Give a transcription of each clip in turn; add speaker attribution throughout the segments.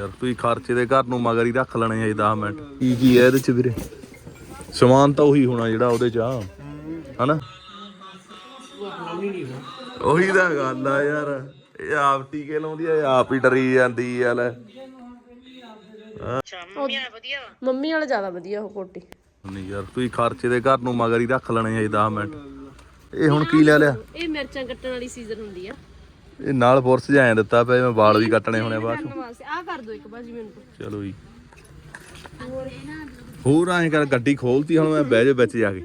Speaker 1: ਯਾਰ ਤੁਸੀਂ ਖਰਚੇ ਦੇ ਘਰ ਨੂੰ ਮਗਰ ਹੀ ਰੱਖ ਲੈਣੇ ਆ 10 ਮਿੰਟ। ਕੀ ਕੀ ਹੈ ਇਹਦੇ ਚ ਵੀਰੇ? ਸਮਾਨ ਤਾਂ ਉਹੀ ਹੋਣਾ ਜਿਹੜਾ ਉਹਦੇ ਚ ਆ। ਹਨਾ? ਉਹੀ ਤਾਂ ਗੱਲ ਆ ਯਾਰ। ਇਹ ਆਪ ਟੀਕੇ ਲਾਉਂਦੀ ਆ ਇਹ ਆਪ ਹੀ ਡਰੀ ਜਾਂਦੀ ਆ ਲੈ।
Speaker 2: ਮੰਮੀ ਵਾਲਾ ਜ਼ਿਆਦਾ ਵਧੀਆ ਉਹ ਕੋਟੀ।
Speaker 1: ਨਹੀਂ ਯਾਰ ਤੁਸੀਂ ਖਰਚੇ ਦੇ ਘਰ ਨੂੰ ਮਗਰ ਹੀ ਰੱਖ ਲੈਣੇ ਆ 10 ਮਿੰਟ। ਇਹ ਹੁਣ ਕੀ ਲੈ ਲਿਆ?
Speaker 2: ਇਹ ਮਿਰਚਾਂ ਕੱਟਣ ਵਾਲੀ ਸੀਜ਼ਨ ਹੁੰਦੀ ਆ।
Speaker 1: ਇਹ ਨਾਲ ਫੋਰਸ ਜਿਹਾ ਦਿੱਤਾ ਪਿਆ ਮੈਂ ਵਾਲ ਵੀ ਕੱਟਣੇ ਹੋਣੇ ਬਾਅਦ ਚੋਂ।
Speaker 2: ਆ ਕਰ ਦੋ ਇੱਕ ਬਾਜੀ ਮੈਨੂੰ।
Speaker 1: ਚਲੋ ਜੀ। ਹੋਰ ਐਂ ਕਰ ਗੱਡੀ ਖੋਲਤੀ ਹੁਣ ਮੈਂ ਬਹਿ ਜਾ ਵਿੱਚ ਜਾ ਕੇ।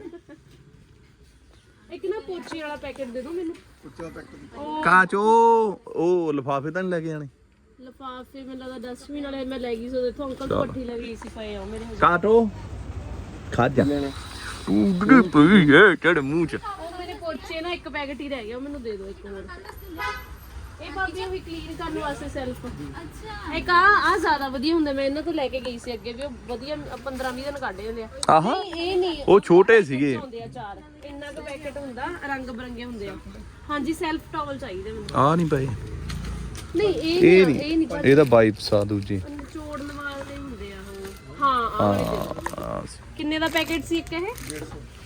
Speaker 2: ਇੱਕ ਨਾ ਪੋਚੇ ਵਾਲਾ ਪੈਕੇਟ ਦੇ ਦਿਓ ਮੈਨੂੰ।
Speaker 1: ਕਾਚੋ ਉਹ ਲਫਾਫੇ ਤਾਂ ਨਹੀਂ ਲੈ ਕੇ ਜਾਣੇ?
Speaker 2: ਲਫਾਫੇ ਮੈਨੂੰ ਲੱਗਦਾ ਡਸਟਬਿਨ ਵਾਲੇ ਮੈਂ ਲੈ ਗਈ ਸੋ ਦੇਖੋ ਅੰਕਲ ਤੋਂ ਪੱਠੀ ਲੈ ਗਈ ਸੀ ਪਏ ਆ ਉਹ ਮੇਰੇ ਹਜੇ।
Speaker 1: ਕਾਟੋ। ਖਾ ਜਾ। ਤੂੰ ਗੜੀ ਪਈ ਹੈ ਤੇਰੇ ਮੂੰਹ ਚ।
Speaker 2: ਉਹ ਮੇਰੇ ਪੋਚੇ ਨਾ ਇੱਕ ਪੈਕੇਟ ਹੀ ਰਹਿ ਗਿਆ ਉਹ ਮੈਨੂੰ ਦੇ ਦਿਓ ਇੱਕ ਹੋਰ। ਇਹ ਭਾਬੀ ਉਹ ਕਲੀਨ ਕਰਨ ਵਾਸਤੇ ਸੈਲਫ ਅੱਛਾ। ਇੱਕ ਆ ਆ ਜ਼ਿਆਦਾ ਵਧੀਆ ਹੁੰਦਾ ਮੈਂ ਇਹਨਾਂ ਤੋਂ ਲੈ ਕੇ ਗਈ ਸੀ ਅੱਗੇ ਵੀ ਉਹ ਵਧੀਆ 15 20 ਦਿਨ ਕੱਢ ਜਾਂਦੇ ਆ।
Speaker 1: ਆਹਾ।
Speaker 2: ਨਹੀਂ ਇਹ ਨਹੀਂ।
Speaker 1: ਉਹ ਛੋਟੇ ਸੀਗੇ।
Speaker 2: ਹੁੰਦੇ ਆ ਚਾਰ। ਇੰਨਾ ਕੁ ਪੈਕੇਟ ਹੁੰਦਾ ਰੰਗ ਬਰੰਗੇ ਹੁੰਦੇ ਆ। ਹਾਂਜੀ ਸੈਲਫ ਟਾਵਲ ਚਾਹੀਦੇ ਮੈਨੂੰ।
Speaker 1: ਆ ਨਹੀਂ ਪਏ
Speaker 2: ਨਹੀਂ ਇਹ
Speaker 1: ਇਹ
Speaker 2: ਨਹੀਂ ਇਹ ਨਹੀਂ
Speaker 1: ਨਹੀਂ ਇਹ ਤਾਂ ਵਾਈਪਸ ਆ ਦੂਜੀ।
Speaker 2: ਨਿਚੋੜਨ ਵਾਲੇ ਹੁੰਦੇ ਆ ਉਹ। ਹਾਂ ਆਹ ਵਾਲੇ ਦੇ। ਦਿਓ।
Speaker 1: ਆ,
Speaker 2: ਕਿੰਨੇ ਦਾ ਪੈਕੇਟ ਸੀ ਇੱਕ ਇਹ?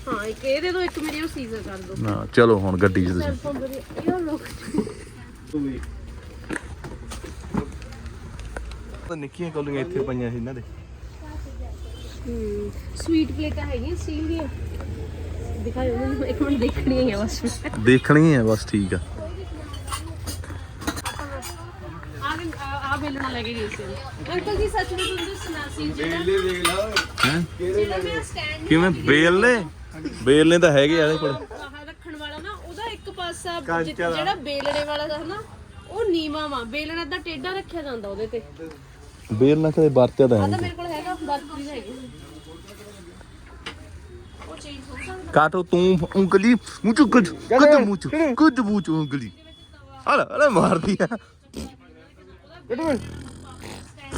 Speaker 2: ਹਾਂ ਇੱਕ ਇਹ ਦੇ ਦਿਓ ਇੱਕ ਮੇਰੀ ਉਹ ਸੀਜ਼ਰ ਕਰ ਦਿਓ
Speaker 1: ਨਾ ਚਲੋ ਹੁਣ ਗੱਡੀ 'ਚ ਤੁਸੀਂ।
Speaker 2: ਸੈਲਫੋਨ ਬੜੀ ਇਹ ਲੋਕ
Speaker 1: ਤਾਂ ਨਿੱਕੀਆਂ ਕੌਲੀਆਂ ਇੱਥੇ ਪਈਆਂ ਸੀ ਇਹਨਾਂ ਦੇ।
Speaker 2: ਹੂੰ ਸਵੀਟ ਪਲੇਟਾਂ ਹੈਗੀਆਂ ਸਟੀਲ ਦੀਆਂ। ਦਿਖਾਓ ਮੈਨੂੰ ਇੱਕ ਮਿੰਟ ਦੇਖਣੀ ਹੈ ਬਸ।
Speaker 1: ਦੇਖਣੀ ਹੈ ਬਸ ਠੀਕ ਆ।
Speaker 2: ਆ ਆ ਬੇਲਣਾ ਲੈ ਕੇ ਗਈ ਸੀ। ਅੰਕਲ ਜੀ ਸੱਚ ਵਿੱਚ ਤੁਹਾਨੂੰ ਸੁਣਾ ਸੀ ਜਿਹੜਾ
Speaker 1: ਹੈ?
Speaker 2: ਜਿਹੜਾ ਮੇਰਾ ਸਟੈਂਡ
Speaker 1: ਕਿਵੇਂ? ਬੇਲ ਨੇ ਬੇਲ ਨੇ ਤਾਂ ਹੈਗੇ ਕੋਲ
Speaker 2: ਆਹ ਰੱਖਣ ਵਾਲਾ ਨਾ ਉਹਦਾ ਇੱਕ ਪਾਸਾ ਜਿ- ਜਿਹੜਾ ਬੇਲਣੇ ਵਾਲਾ ਦਾ ਨਾ ਉਹ ਨੀਵਾ ਵਾ। ਬੇਲਣਾ ਤਾਂ ਟੇਢਾ ਰੱਖਿਆ ਜਾਂਦਾ ਉਹਦੇ ਤੇ।
Speaker 1: ਬੇਲ ਨਾ ਕਦੇ ਵਰਤਿਆ ਤਾਂ ਹੈ
Speaker 2: ਆ
Speaker 1: ਨਹੀਂ।
Speaker 2: ਤਾਂ ਮੇਰੇ ਕੋਲ ਹੈਗਾ ਬਰਫੀ ਦਾ ਹੈਗੀ। ਉਹ ਚੇਂਜ ਹੋ ਸਕਦਾ।
Speaker 1: ਕਾਟੋ ਤੂੰ ਉਂਗਲੀ ਮੂੰਹ ਚ ਕੁਝ ਕੁਝ ਮੂੰਹ ਚ ਕੁਝ ਮੂੰਹ ਚ ਉਂਗਲੀ। ਹਲਾ ਹਲਾ ਮਾਰਦੀ ਆ।
Speaker 2: ਸਟੈਂਡ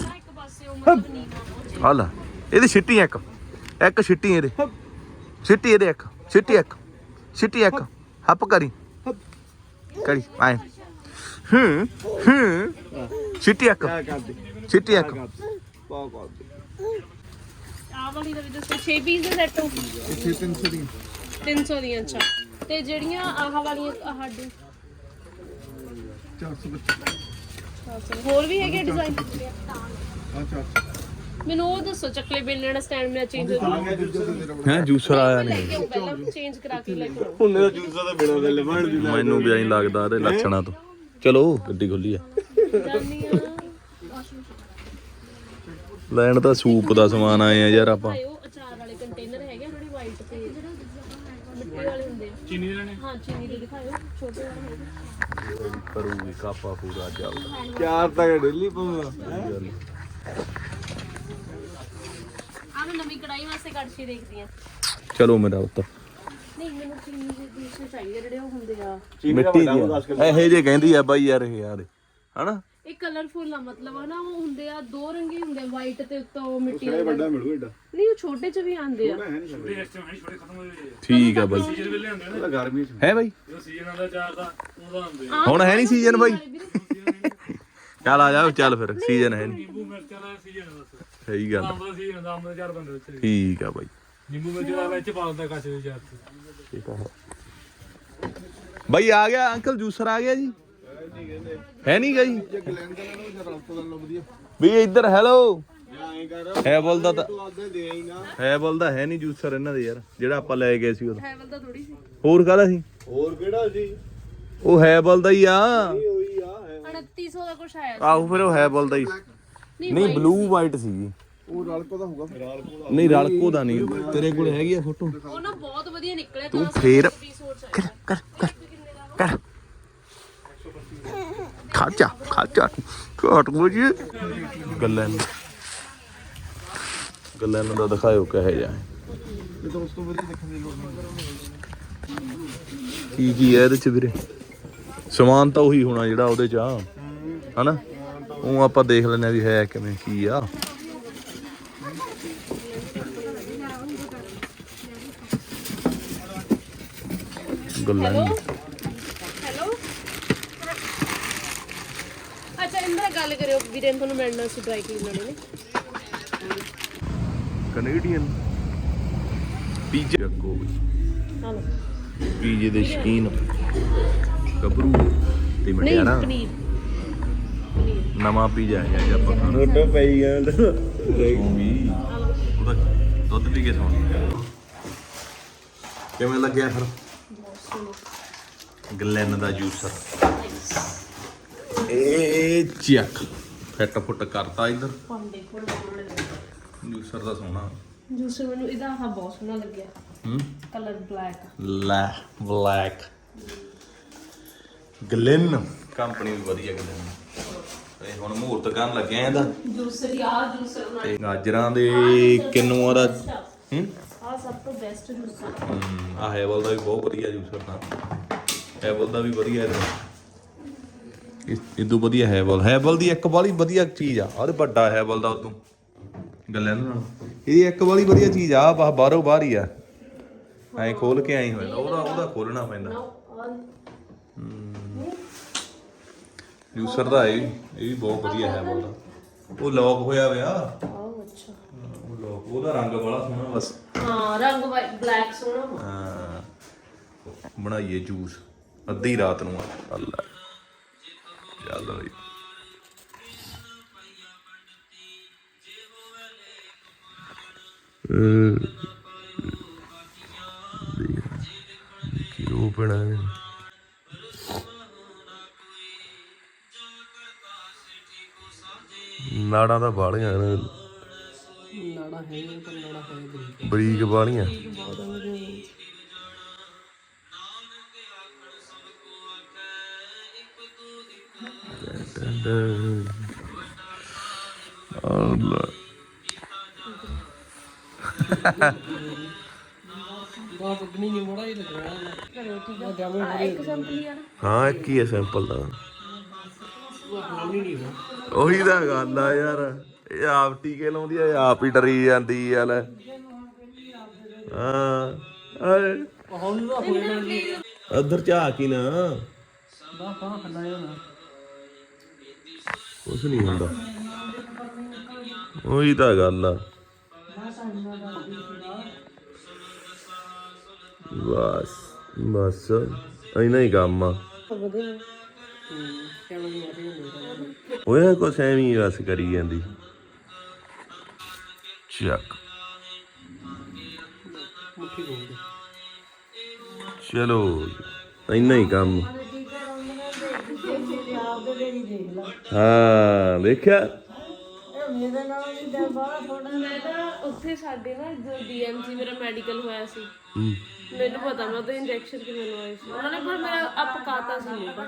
Speaker 2: ਆ ਇੱਕ ਪਾਸੇ ਉਹ ਮਤਲਬ ਨੀਵਾ
Speaker 1: ਹਲਾ ਇਹਦੀ ਛਿੱਟੀ ਇੱਕ। ਇੱਕ ਛਿੱਟੀ ਇਹਦੇ। ਛਿੱਟੀ ਇਹਦੇ ਇੱਕ ਛਿੱਟੀ ਇੱਕ ਛਿੱਟੀ ਇੱਕ। ਹੱਪ ਕਰੀ। ਕਰੀ ਆਏ। ਹੂੰ ਹੂੰ। ਛਿੱਟੀ ਇੱਕ ਛਿੱਟੀ ਇੱਕ
Speaker 2: ਆਹ ਵਾਲੀ ਦਾ ਵੀ ਦੱਸੋ 6 ਪੀਸ ਦੇ ਸੈੱਟ ਹੋ
Speaker 3: ਇੱਥੇ 300 ਦੀ
Speaker 2: 300 ਦੀਆਂ ਅੱਛਾ। ਤੇ ਜਿਹੜੀਆਂ ਆਹ ਵਾਲੀਆਂ ਆਹ ਡੀ
Speaker 3: 425
Speaker 2: ਹੋਰ ਵੀ ਹੈਗੇ ਡਿਜ਼ਾਈਨ
Speaker 3: ਆ 400
Speaker 2: ਮੈਨੂੰ ਉਹ ਦੱਸੋ ਚੱਕਲੇ ਬੇਲਣੇ ਵਾਲਾ ਸਟੈਂਡ ਮੇਰਾ ਚੇਂਜ ਹੋ ਜਾਊਗਾ
Speaker 3: ਦੇ
Speaker 1: ਹੈ ਜੂਸਰ ਆਇਆ
Speaker 2: ਲੈ
Speaker 1: ਨਹੀਂ।
Speaker 2: ਕੇ ਆਊਂ ਪਹਿਲਾਂ ਚੇਂਜ ਕਰਾ ਕੇ ਲੈ ਕੇ ਆਊਂ।
Speaker 3: ਹੁੰਨੇ ਦਾ ਜੂਸਾ ਤਾਂ ਬਿਨਾਂ ਦੇ ਲਵਣ ਦੀ
Speaker 1: ਮੈਨੂੰ ਵੀ ਐਂ ਲੱਗਦਾ ਇਹਦੇ ਲੱਛਣਾਂ ਤੋਂ। ਚਲੋ ਗੱਡੀ ਖੁੱਲੀ ਆ।
Speaker 2: ਜਾਂਦੀ ਆ।
Speaker 1: ਲੈਣ ਤਾਂ ਸੂਪ ਦਾ ਸਮਾਨ ਆਏ ਆ ਯਾਰ ਆਪਾਂ।
Speaker 2: ਭਾਈ ਉਹ ਅਚਾਰ ਵਾਲੇ ਕੰਟੇਨਰ ਹੈਗੇ ਜਿਹੜੇ ਵਾਈਟ ਤੇ। ਮਿੱਟੀ ਵਾਲੇ ਹੁੰਦੇ ਆ। ਚੀਨੀ ਦੇ ਲੈਣੇ? ਹਾਂ ਚੀਨੀ ਦੇ ਦਿਖਾਓ ਛੋਟੇ ਵਾਲੇ ਹੈਗੇ।
Speaker 1: ਕਰੂਗੀ ਕਾਪਾ ਪੂਰਾ ਚੱਲਦਾ।
Speaker 3: ਚਾਰ ਤੱਕ ਡੇਲੀ ਪਊਗਾ
Speaker 2: ਆ ਮੈਂ ਨਵੀਂ ਕੜਾਈ ਵਾਸਤੇ ਕੜਛੀ ਦੇਖਦੀ ਆ
Speaker 1: ਚਲੋ ਮੇਰਾ ਉੱਤ
Speaker 2: ਨਹੀਂ ਮੈਨੂੰ ਚੀਨੀ ਦੇ ਦੂਸਰੇ ਚਾਹੀਦੇ ਜਿਹੜੇ ਉਹ ਹੁੰਦੇ ਆ।
Speaker 1: ਮਿੱਟੀ ਦੀ ਇਹੋ ਜੇ ਕਹਿੰਦੀ ਆ ਬਾਈ ਯਾਰ ਇਹ ਯਾਰ ਹਨਾ?
Speaker 2: ਇਹ ਕਲਰਫੁਲ ਆ ਮਤਲਬ ਹਨਾ ਉਹ ਹੁੰਦੇ ਆ ਦੋ ਰੰਗੇ ਹੁੰਦੇ ਆ ਵਾਈਟ ਤੇ ਉੱਤੋਂ ਮਿੱਟੀ ਵਾਲੇ
Speaker 3: ਵੱਡਾ ਮਿਲੂ ਏਡਾ।
Speaker 2: ਨਹੀਂ ਉਹ ਛੋਟੇ ਚ ਵੀ ਆਉਂਦੇ ਆ।
Speaker 1: ਠੀਕ ਆ ਬਾਈ।
Speaker 3: ਇਹਦਾ ਗਰਮੀ ਚ।
Speaker 1: ਹੈ ਬਾਈ। ਹੁਣ ਹੈ ਨਹੀਂ ਸੀਜ਼ਨ ਬਾਈ। ਚੱਲ ਆ ਜਾ ਚੱਲ ਫਿਰ ਸੀਜ਼ਨ ਹੈ ਨਹੀਂ
Speaker 4: ਨਿੰਬੂ ਮਿਰਚ ਵਾਲਾ ਸੀਜ਼ਨ ਦੱਸ
Speaker 1: ਸਹੀ ਗੱਲ
Speaker 4: ਅੰਬ ਦਾ ਸੀਜ਼ਨ ਦਾ ਅੰਬ ਦੇ ਚਾਰ ਬੰਦੇ ਵਿੱਚ
Speaker 1: ਠੀਕ ਆ ਬਾਈ।
Speaker 4: ਨਿੰਬੂ ਮਿਰਚ ਦਾ ਵਿੱਚ ਪਾ ਦਿੰਦਾ ਕਾਸੇ ਦੇ ਚਾਰ
Speaker 1: ਠੀਕ ਆ ਬਾਈ ਆ ਗਿਆ ਅੰਕਲ ਜੂਸਰ ਆ ਗਿਆ ਜੀ? ਹੈ ਨਹੀਂ ਗਾ ਜੀ
Speaker 3: ਗਲੈਂਡ ਦਾ ਨਾ ਜਰਾ ਰਸਤਾ ਦਾ ਵਧੀਆ
Speaker 1: ਵੀ ਇੱਧਰ ਹੈਲੋ। ਹੈ ਬੋਲਦਾ ਤਾਂ ਹੈ ਬੋਲਦਾ ਹੈ ਨਹੀਂ ਜੂਸਰ ਇਹਨਾਂ ਦੇ ਯਾਰ ਜਿਹੜਾ ਆਪਾਂ ਲੈ ਗਏ ਸੀ ਉਦੋਂ
Speaker 2: ਹੈਵਲ ਦਾ ਥੋੜੀ ਸੀ।
Speaker 1: ਹੋਰ ਕਾਹਦਾ ਸੀ?
Speaker 3: ਹੋਰ ਕਿਹੜਾ ਸੀ?
Speaker 1: ਉਹ ਹੈ ਬੋਲਦਾ ਹੀ ਆ।
Speaker 3: ਇਹ ਹੋਈ ਆ ਹੈ
Speaker 2: 2900 ਦਾ ਕੁਛ ਆਇਆ
Speaker 1: ਆਹੋ ਫਿਰ ਉਹ ਹੈ ਬੋਲਦਾ ਹੀ।
Speaker 2: ਨਹੀਂ
Speaker 1: ਨਹੀਂ ਬਲੂ ਵਾਈਟ ਸੀਗੀ
Speaker 3: ਉਹ ਰਲਕੋ ਦਾ ਹੋਊਗਾ। ਰਲਕੋ ਦਾ
Speaker 1: ਨਹੀਂ ਰਲਕੋ ਦਾ ਨਹੀਂ। ਤੇਰੇ ਕੋਲ ਹੈਗੀ ਆ ਫੋਟੋ
Speaker 2: ਉਹ ਨਾ ਬਹੁਤ ਵਧੀਆ ਨਿਕਲਿਆ
Speaker 1: ਤੂੰ ਫੇਰ ਕਰ ਕਰ ਕਰ ਕਰ। ਖਾਚਾ ਖਾਚਾ ਘਾਟ ਮੁਝੇ ਗੱਲਾਂ ਨੂੰ। ਗੱਲਾਂ ਨੂੰ ਤਾਂ ਦਿਖਾਇਓ ਕਹੇ ਜਾ
Speaker 3: ਇਹ ਤਾਂ ਉਸ ਤੋਂ ਵਧੀਆ ਦੇਖਣ ਦੀ ਲੋੜ ਨਹੀਂ
Speaker 1: ਕੀ ਕੀ ਹੈ ਇਹਦੇ ਚ ਵੀਰੇ? ਸਮਾਨ ਤਾਂ ਉਹੀ ਹੋਣਾ ਜਿਹੜਾ ਉਹਦੇ ਚ ਆ। ਹਨਾ? ਉਹ ਆਪਾਂ ਦੇਖ ਲੈਂਦੇ ਆ ਵੀ ਹੈ ਕਿਵੇਂ ਕੀ ਆ। ਗੱਲਾਂ
Speaker 2: ਹੈਲੋ? ਅੱਛਾ ਇੰਦਰ ਗੱਲ ਕਰਿਓ ਵੀਰੇ ਤੁਹਾਨੂੰ ਮਿਲਣਾ ਸੀ ਡਰਾਈ ਕਲੀਨ ਵਾਲੇ ਨੇ।
Speaker 1: ਕੈਨੇਡੀਅਨ ਪੀਜੇ ਕੋ
Speaker 2: ਹਾਂ।
Speaker 1: ਪੀਜੇ ਦੇ ਸ਼ਕੀਨ। ਗੱਭਰੂ ਤੇ
Speaker 2: ਨਹੀਂ
Speaker 1: ਮਟਿਆਰਾ।
Speaker 2: ਪਨੀਰ ਪਨੀਰ।
Speaker 1: ਨਵਾਂ ਪੀਜਾ ਆਇਆ ਜੀ ਆਪਾਂ ਖਾਣ।
Speaker 3: ਫੋਟੋ ਪਈ
Speaker 2: ਆ। ਲਓ।
Speaker 1: ਉਹਦਾ ਦੁੱਧ ਪੀ ਕੇ ਸੌਂ ਕਿਵੇਂ ਲੱਗਿਆ ਫਿਰ? ਗਲੈਨ ਦਾ ਜੂਸਰ। ਇਹ ਚੱਕ। ਫਿੱਟ ਫੁੱਟ ਕਰਤਾ ਇਧਰ। ਜੂਸਰ ਦਾ ਸੋਹਣਾ।
Speaker 2: ਜੂਸਰ ਮੈਨੂੰ ਇਹਦਾ ਆਹ ਬਹੁਤ ਸੋਹਣਾ ਲੱਗਿਆ।
Speaker 1: ਹੂੰ?
Speaker 2: Colour black.
Speaker 1: ਲੈ ਬਲੈਕ। ਗਲੈਨ। ਕੰਪਨੀ ਵੀ ਵਧੀਆ ਗਲੈਨ। ਇਹ ਹੁਣ ਮਹੂਰਤ ਕਰਨ ਲੱਗਿਆ ਇਹਦਾ।
Speaker 2: ਜੂਸਰ ਹੀ ਆ ਜੂਸਰ
Speaker 1: ਤੇ ਗਾਜਰਾਂ ਦੇ ਕਿੰਨੂਆਂ ਦਾ? ਹੂੰ?
Speaker 2: ਆ ਸਭ ਤੋਂ ਬੈਸਟ ਜੂਸਰ।
Speaker 1: ਹਮ, ਆਹ ਹੈਵਲ ਦਾ ਵੀ ਬਹੁਤ ਵਧੀਆ ਜੂਸਰ ਤਾਂ। ਹੈਵਲ ਦਾ ਵੀ ਵਧੀਆ ਇਹਦਾ। ਇਸ ਇਦੋਂ ਵਧੀਆ ਹੈਵਲ ਹੈਵਲ ਦੀ ਇੱਕ ਵਾਲੀ ਵਧੀਆ ਚੀਜ਼ ਆ। ਉਹਦੇ ਵੱਡਾ ਹੈਵਲ ਦਾ ਉਦੋਂ। ਗੱਲਾਂ ਨਾਲ। ਇਹਦੀ ਇੱਕ ਵਾਲੀ ਵਧੀਆ ਚੀਜ਼ ਆ ਬਾ ਬਾਹਰੋਂ ਬਾਹਰ ਹੀ ਆ। ਐਂ ਖੋਲ ਕੇ ਆਈ ਹੋਇਆ। ਉਹਦਾ ਉਹਦਾ ਖੋਲਣਾ ਪੈਂਦਾ। ਜੂਸਰ ਦਾ ਇਹ ਇਹ ਵੀ ਬਹੁਤ ਵਧੀਆ ਹੈਵਲ ਦਾ ਉਹ ਲੌਕ ਹੋਇਆ ਵਿਆ
Speaker 2: ਆਹ ਅੱਛਾ।
Speaker 1: ਉਹ ਲੌਕ ਉਹਦਾ ਰੰਗ ਬੜਾ ਸੋਹਣਾ ਬਸ।
Speaker 2: ਹਾਂ ਰੰਗ ਬਲੈਕ ਸੋਹਣਾ ਵਾ।
Speaker 1: ਹਾਂ ਬਣਾਈਏ ਜੂਸ ਅੱਧੀ ਰਾਤ ਨੂੰ ਅੱਲਾ ਚੱਲ ਬਈ। ਕੀ ਉਹ ਪੜਾ ਨਾੜਾਂ ਦਾ ਬਾਲੀਆਂ
Speaker 2: ਨਾੜਾ ਹੈ ਪਰ ਨਾੜਾ ਹੈ ਬਰੀਕ
Speaker 1: ਬਰੀਕ ਬਾਲੀਆਂ
Speaker 2: ਇੱਕ ਸੰਪਲੀ
Speaker 1: ਹਾਂ ਇੱਕ ਹੀ ਹੈ ਸਿੰਪਲ ਦਾ ਉਹੀ ਤਾਂ ਗੱਲ ਆ ਯਾਰ। ਇਹ ਆਪ ਟੀਕੇ ਲਾਉਂਦੀ ਆ, ਇਹ ਆਪ ਹੀ ਡਰੀ ਜਾਂਦੀ ਆ ਲੈ। ਹਾਂ, ਆਏ। ਉਧਰ ਝਾਕ ਹੀ ਨਾ? ਕੁਛ ਨਹੀਂ ਹੁੰਦਾ। ਉਹੀ ਤਾਂ ਗੱਲ ਆ। ਬਸ ਬਸ। ਇੰਨਾ ਹੀ ਕੰਮ ਆ। ਓਏ ਕੁਛ ਐਵੇਂ ਹੀ ਬਸ ਕਰੀ ਜਾਂਦੀ। ਚੱਕ। ਚਲੋ ਇੰਨਾ ਹੀ ਕੰਮ। ਹਾਂ ਦੇਖਿਆ
Speaker 2: ਮੈਂ ਤਾਂ ਉੱਥੇ ਸਾਡੇ ਨਾ ਜੋ ਡੀਐਮਸੀ ਮੇਰਾ ਮੈਡੀਕਲ ਹੋਇਆ ਸੀ।
Speaker 1: ਹੂੰ।
Speaker 2: ਮੈਨੂੰ ਪਤਾ ਮੈਂ ਉਹਦੇ ਇੰਜੈਕਸ਼ਨ ਕਿਵੇਂ ਲਵਾਏ ਸੀ। ਉਹਨਾਂ ਨੇ ਪਰ ਮੇਰਾ ਅਪ ਕਾਤਾ ਸੀ। ਮੂੰਹ ਪਰ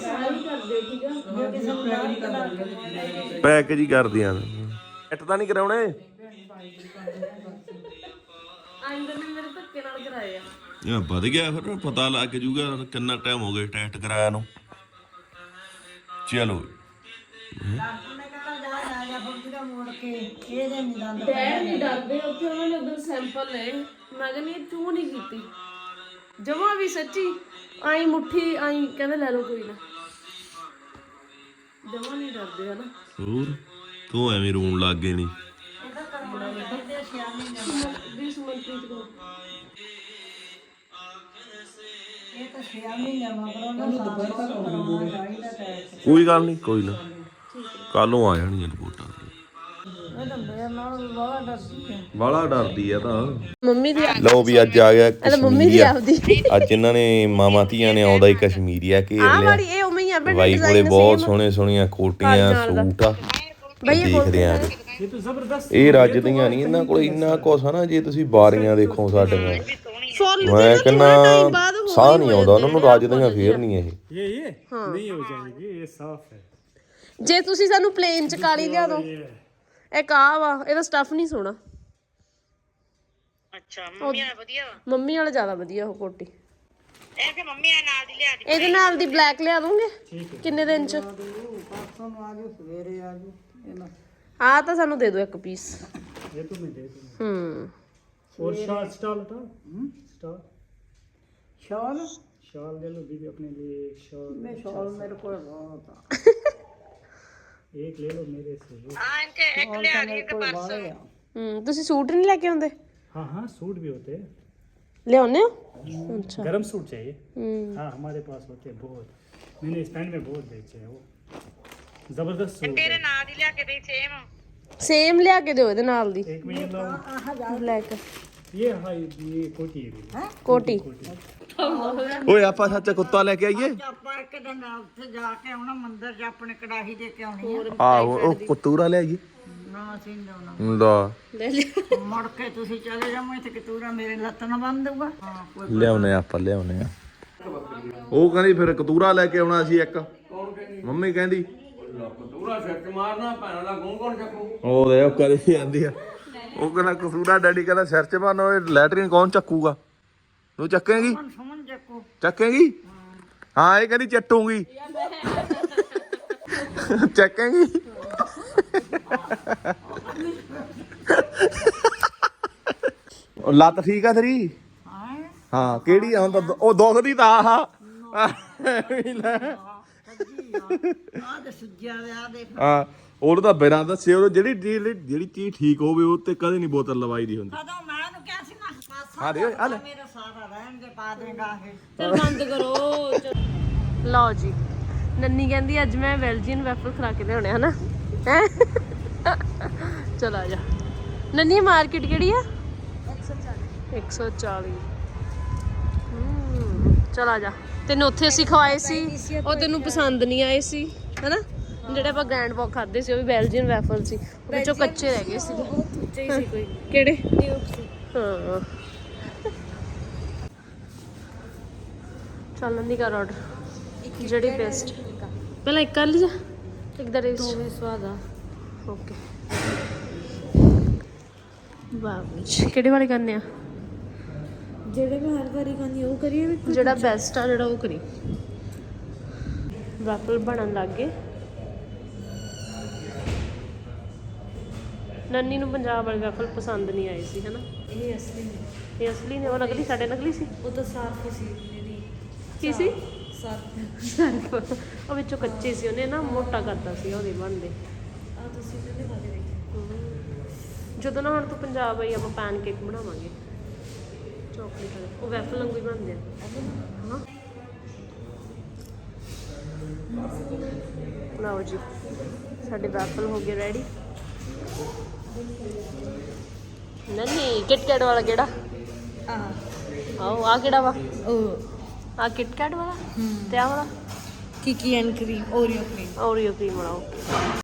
Speaker 2: ਸਾਰੀ ਕਰਦੇ ਠੀਕ ਆ
Speaker 1: ਪੈਕ ਜੀ ਕਰਦੀਆਂ ਨੇ। ਐਟ ਤਾਂ ਨਹੀਂ ਕਰਾਉਣੇ?
Speaker 2: ਆਇੰਦਰ ਨੇ ਮੇਰੇ ਧੱਕੇ ਨਾਲ ਕਰਾਏ ਆ।
Speaker 1: ਇਹ ਵੱਧ ਗਿਆ ਫਿਰ ਪਤਾ ਲੱਗ ਜੂਗਾ ਕਿੰਨਾ ਟਾਈਮ ਹੋ ਗਿਆ ਟੈਸਟ ਕਰਾਇਆ ਨੂੰ। ਚਲੋ।
Speaker 2: ਡੈਡ ਨਹੀਂ ਡਰਦੇ ਉੱਥੇ ਉਹਨਾਂ ਨੇ ਉਧਰ ਸੈਂਪਲ ਲਏ। ਮੈਂ ਕਹਿੰਦੀ ਇਹ ਤੂੰ ਨਹੀਂ ਕੀਤੀ। ਜਮਾ ਵੀ ਸੱਚੀ ਆਈ ਮੁੱਠੀ ਆਈ ਕਹਿੰਦੇ ਲੈ ਲਓ ਕੋਈ ਨਾ। ਜਮਾ ਨਹੀਂ ਡਰਦੇ ਹਨਾ।
Speaker 1: ਹੋਰ? ਤੂੰ ਐਵੇਂ ਰੋਣ ਲੱਗ ਗਏ ਨਹੀਂ
Speaker 2: ਵੀ ਸੁਮਨਪ੍ਰੀਤ ਕੋਲ
Speaker 1: ਕੋਈ ਗੱਲ ਨਹੀਂ ਕੋਈ ਨਾ। ਕੱਲੋਂ ਆ ਜਾਣੀਆਂ ਰਿਪੋਰਟਾਂ। ਬਾਲਾ ਡਰਦੀ ਆ ਤਾਂ
Speaker 2: ਮੰਮੀ ਦੀ
Speaker 1: ਲਓ ਵੀ ਅੱਜ ਆ ਗਿਆ
Speaker 2: ਮੰਮੀ ਦੀ
Speaker 1: ਕਸ਼ਮੀਰੀਆ
Speaker 2: ਆਪਦੀ
Speaker 1: ਅੱਜ ਇਹਨਾਂ ਨੇ ਮਾਮਾ ਧੀਆਂ ਨੇ ਆਉਂਦਾ ਹੀ ਕਸ਼ਮੀਰੀਆ ਘੇਰ
Speaker 2: ਆਹ
Speaker 1: ਲਿਆ
Speaker 2: ਵਾਲੀ ਇਹ ਉਵੇਂ ਹੀ ਆ ਬੇਟੇ
Speaker 1: ਬਾਈ ਕੋਲੇ ਬਹੁਤ ਸੋਹਣੇ ਸੋਹਣੀਆਂ ਕੋਟੀਆਂ ਸੂਟ ਆ ਦੇਖਦੇ ਆ ਇਹ ਰੱਜਦੀਆਂ ਨਹੀਂ ਇਹਨਾਂ ਕੋਲ ਇੰਨਾ ਕੁਛ ਆ ਨਾ ਜੇ ਤੁਸੀਂ ਬਾਰੀਆਂ ਦੇਖੋ ਸਾਡੀਆਂ
Speaker 2: ਫੁੱਲ
Speaker 1: ਮੈਂ ਕਹਿੰਦਾ ਸਾਹ ਨਹੀਂ ਆਉਂਦਾ ਉਹਨਾਂ ਨੂੰ ਰੱਜਦੀਆਂ ਫੇਰ ਨਹੀਂ ਇਹ
Speaker 4: ये ये नहीं हो जाएगी ये साफ है
Speaker 2: ਜੇ ਤੁਸੀਂ ਸਾਨੂੰ ਪਲੇਨ ਚ ਕਾਲੀ ਲਿਆ ਦੋ ਇੱਕ ਆ ਵਾ ਇਹਦਾ ਸਟਫ ਨਹੀਂ ਸੋਹਣਾ।
Speaker 5: ਅੱਛਾ ਮੰਮੀ ਵਾਲਾ ਵਧੀਆ ਵਾ?
Speaker 2: ਮੰਮੀ ਵਾਲਾ ਜ਼ਿਆਦਾ ਵਧੀਆ ਉਹ ਕੋਟੀ।
Speaker 5: ਇਹ ਕਿ ਮੰਮੀ ਆ ਨਾਲ ਦੀ ਲਿਆ ਦੀ
Speaker 2: ਇਹਦੇ ਨਾਲ ਦੀ ਬਲੈਕ ਲਿਆ ਦੂੰਗੇ ਕਿੰਨੇ ਦਿਨ ਚ? ਪਰਸੋਂ ਨੂੰ ਆ ਜਾਓ ਸਵੇਰੇ ਆ ਜਾਓ ਇਹਨਾਂ ਆ ਤਾਂ ਸਾਨੂੰ ਦੇ ਦਿਓ ਇੱਕ ਪੀਸ
Speaker 4: ਇਹ ਤੂੰ ਮੈਂ ਦੇ ਦੂੰ
Speaker 2: ਹੂੰ।
Speaker 4: ਹੋਰ ਸ਼ਾਲ ਸਟਾਲ ਹਟਾ ਹੂੰ।
Speaker 6: ਸਟਾਲ
Speaker 4: ਸ਼ਾਲ? ਸ਼ਾਲ ਲੈ ਲਓ ਦੀਦੀ ਆਪਣੇ ਲਈ ਸ਼ਾਲ।
Speaker 6: ਮੈਂ ਸ਼ਾਲ ਮੇਰੇ ਕੋਲ ਬਹੁਤ ਆ।
Speaker 4: एक ले लो मेरे से वो
Speaker 5: ਆ ਇਨਕੇ ਇੱਕ ਲਿਆ ਰਹੀ ਇੱਕ ਪਰਸ
Speaker 6: ਵਾਲੇ ਆ
Speaker 2: ਹੂੰ ਤੁਸੀਂ ਸੂਟ ਨਹੀਂ ਲੈ ਕੇ ਆਉਂਦੇ
Speaker 4: हाँ हाँ सूट भी होते हैं
Speaker 2: ਲਿਆਉਂਦੇ ਹੋ ਅੱਛਾ
Speaker 4: गर्म सूट चाहिए
Speaker 2: ਹੂੰ
Speaker 4: हाँ हमारे पास होते हैं बहुत मैंने इस पैंट में बहुत बेचे हैं वो जबरदस्त सूट
Speaker 5: ਤੇਰੇ ਨਾਲ ਦੀ ਲਿਆ ਕੇ ਦੇ ਸੇਮ
Speaker 2: ਸੇਮ ਲਿਆ ਕੇ ਦਿਓ ਇਹਦੇ ਨਾਲ ਦੀ
Speaker 4: एक में ये लो
Speaker 2: ਬਲੈਕ
Speaker 4: ये हाँ ये कोटी है मेरी
Speaker 2: ਕੋਟੀ
Speaker 1: ਓਏ ਆਪਾਂ ਸੱਚ ਕੁੱਤਾ ਲੈ ਕੇ ਆਈਏ
Speaker 6: ਆਪਾਂ ਇੱਕ ਦਿਨ ਉੱਥੇ ਜਾ ਕੇ ਆਉਣਾ ਮੰਦਿਰ 'ਚ ਆਪਣੇ ਕੜਾਹੀ ਦੇ ਕੇ ਆਉਣੀ ਆ
Speaker 1: ਆਹੋ ਉਹ ਕੁੱਤੂਰਾ ਲੈ ਆਈਏ
Speaker 6: ਨਾ ਅਸੀਂ ਨੀ ਲਿਆਉਣਾ
Speaker 1: ਲਾ
Speaker 2: ਲੈ ਲਿਆ
Speaker 6: ਮੁੜ ਕੇ ਤੁਸੀਂ ਚਲੇ ਜਾਓ ਇੱਥੇ ਕਤੂਰਾ ਮੇਰੇ ਲੱਤ ਨਾ ਬੰਨ ਦਊਗਾ ਹਾਂ ਕੋਈ
Speaker 1: ਲਿਆਉਨੇ ਆ ਆਪਾਂ ਲਿਆਉਨੇ ਆ ਉਹ ਕਹਿੰਦੀ ਫਿਰ ਕਤੂਰਾ ਲੈ ਕੇ ਆਉਣਾ ਸੀ ਇੱਕ ਮੰਮੀ ਕਹਿੰਦੀ ਕਤੂਰਾ ਸਿਰ ਮਾਰਨਾ ਭੈਣਾਂ ਦਾ ਗੂੰ ਕੌਣ ਚੱਕੂ ਉਹ ਦੇ ਉਹ ਕਰੀ ਜਾਂਦੀ ਆ ਉਹ ਕਹਿੰਦਾ ਕਤੂਰਾ ਡੈਡੀ ਕਹਿੰਦਾ ਸਿਰ ਚ ਮਾਰਨਾ ਉਹ ਲੈਟਰੀਨ ਕੌਣ ਚੱਕੂਗਾ? ਤੂੰ ਚੱਕੇਂਗੀ?
Speaker 6: ਸੁਮਨ
Speaker 1: ਚੱਕੇਂਗੀ? ਹਾਂ ਇਹ ਕਹਿੰਦੀ ਚੱਟੂਗੀ। ਚੱਕੇਂਗੀ? ਉਹ ਲੱਤ ਠੀਕ ਆ ਤੇਰੀ?
Speaker 6: ਹਾਂ
Speaker 1: ਹਾਂ ਕਿਹੜੀ ਆ? ਹੁਣ ਤਾਂ ਉਹ ਦੁਖਦੀ ਤਾਂ ਆਹ
Speaker 6: ਸੱਜੀ ਆ। ਆ ਸੁੱਜਿਆ ਦੇ
Speaker 1: ਹਾਂ ਉਹਨੂੰ ਤਾਂ ਬਿਨਾਂ ਦੱਸੇ ਉਹ ਜਿਹੜੀ ਜਿਹੜੀ ਜਿਹੜੀ ਚੀਜ਼ ਠੀਕ ਹੋਵੇ ਉਹ ਤੇ ਕਦੇ ਨਹੀਂ ਬੋਤਲ ਲਵਾਈ ਦੀ ਹੁੰਦੀ।
Speaker 6: ਕਦੋਂ ਮੈਂ ਉਹਨੂੰ ਕਿਹਾ ਸੀ ਨਾ ਪਾਸਾ
Speaker 1: ਹਾਂ ਦੇ ਆ ਲੈ।
Speaker 6: ਮੇਰਾ ਸਾਰਾ ਰਹਿਣ ਦੇ ਪਾ ਦੇਗਾ ਇਹ।
Speaker 2: ਚਲ ਬੰਦ ਕਰੋ ਚਲ- ਲਓ ਜੀ। ਨੰਨੀ ਕਹਿੰਦੀ ਅੱਜ ਮੈਂ ਬੈਲਜੀਅਨ ਵੈਫਲ ਖਰਾ ਕੇ ਲਿਆਉਣੇ ਹਨਾ ਹੈ? ਚਲ ਆ ਜਾ। ਨੰਨੀ ਮਾਰਕੀਟ ਕਿਹੜੀ ਆ? 140 140 ਹੂੰ ਚਲ ਆ ਜਾ। ਤੈਨੂੰ ਉੱਥੇ ਅਸੀਂ ਖਵਾਏ ਸੀ ਉਹ ਤੈਨੂੰ ਪਸੰਦ ਨਹੀਂ ਆਏ ਸੀ ਹਨਾ? ਜਿਹੜੇ ਆਪਾਂ ਗ੍ਰੈਂਡ ਬੌਕ ਖਾਦੇ ਸੀ ਉਹ ਵੀ ਬੈਲਜੀਅਨ ਵੈਫਲ ਸੀ। ਵਿੱਚੋਂ ਕੱਚੇ ਰਹਿ ਗਏ ਸੀ। ਕਿਹੜੇ? ਹਾਂ। ਚੱਲ ਨੰਦੀ ਕਰ ਆਰਡਰ ਜਿਹੜੀ ਬੈਸਟ ਪਹਿਲਾਂ ਇੱਕ ਕਰ ਲਈ ਜਾ। ਇੱਕ ਦਾ ਟੇਸਟ ਦੋਵੇਂ ਸਵਾਦ ਆ। ਓਕੇ ਵਾਹ ਜੀ ਕਿਹੜੇ ਵਾਲੇ ਕਰਨੇ ਆ?
Speaker 7: ਜਿਹੜੇ ਮੈਂ ਹਰ ਵਾਰੀ ਖਾਂਦੀ ਉਹ ਕਰੀਏ ਵੀ
Speaker 2: ਜਿਹੜਾ ਬੈਸਟ ਆ ਜਿਹੜਾ ਉਹ ਕਰੀ ਵੈਫਲ ਬਣਨ ਲੱਗ ਗਏ। ਨੰਨੀ ਨੂੰ ਪੰਜਾਬ ਵਾਲੇ ਵੈਫਲ ਪਸੰਦ ਨਹੀਂ ਆਏ ਸੀ ਹਨਾ?
Speaker 7: ਇਹ ਅਸਲੀ ਨੇ।
Speaker 2: ਇਹ ਅਸਲੀ ਨੇ ਉਹ ਨਕਲੀ ਸਾਡੇ ਨਕਲੀ ਸੀ?
Speaker 7: ਉਹ ਤਾਂ ਹੀ ਸੀ ਮੇਰੀ।
Speaker 2: ਕੀ ਸੀ?
Speaker 7: ਸਾਫ਼
Speaker 2: ਉਹ ਵਿੱਚੋਂ ਕੱਚੇ ਸੀ ਉਹਨੇ ਨਾ ਮੋਟਾ ਕਰਤਾ ਸੀ ਉਹਦੇ ਬਣਦੇ।
Speaker 7: ਆ ਤੁਸੀਂ ਕਿਹਨੇ ਖਾ ਕੇ ਦੇਖਿਆ
Speaker 2: ਜਦੋਂ ਨਾ ਹੁਣ ਤੂੰ ਪੰਜਾਬ ਆਈ ਆਪਾਂ ਪੈਨ ਕੇਕ ਬਣਾਵਾਂਗੇ। ਚਾਕਲੇਟ ਵਾਲੇ। ਉਹ ਵੈਫਲ ਵਾਂਗੂ ਹੀ ਬਣਦੇ ਆ। ਹਾਂ। ਲਓ ਜੀ ਸਾਡੇ ਵੈਫਲ ਹੋ ਗਏ ਰੈਡੀ ਕਿਟਕੈਟ ਵਾਲਾ ਕਿਹੜਾ?
Speaker 7: ਆ।
Speaker 2: ਆਓ ਆ ਕਿਹੜਾ ਵਾ?
Speaker 7: ਉਹ।
Speaker 2: ਆ ਕਿਟਕੈਟ ਵਾਲਾ? ਤੇ ਆ ਵਾਲਾ?
Speaker 7: ਕਿਕੀ ਐਂਡ ਕਰੀਮ ਓਰੀਓ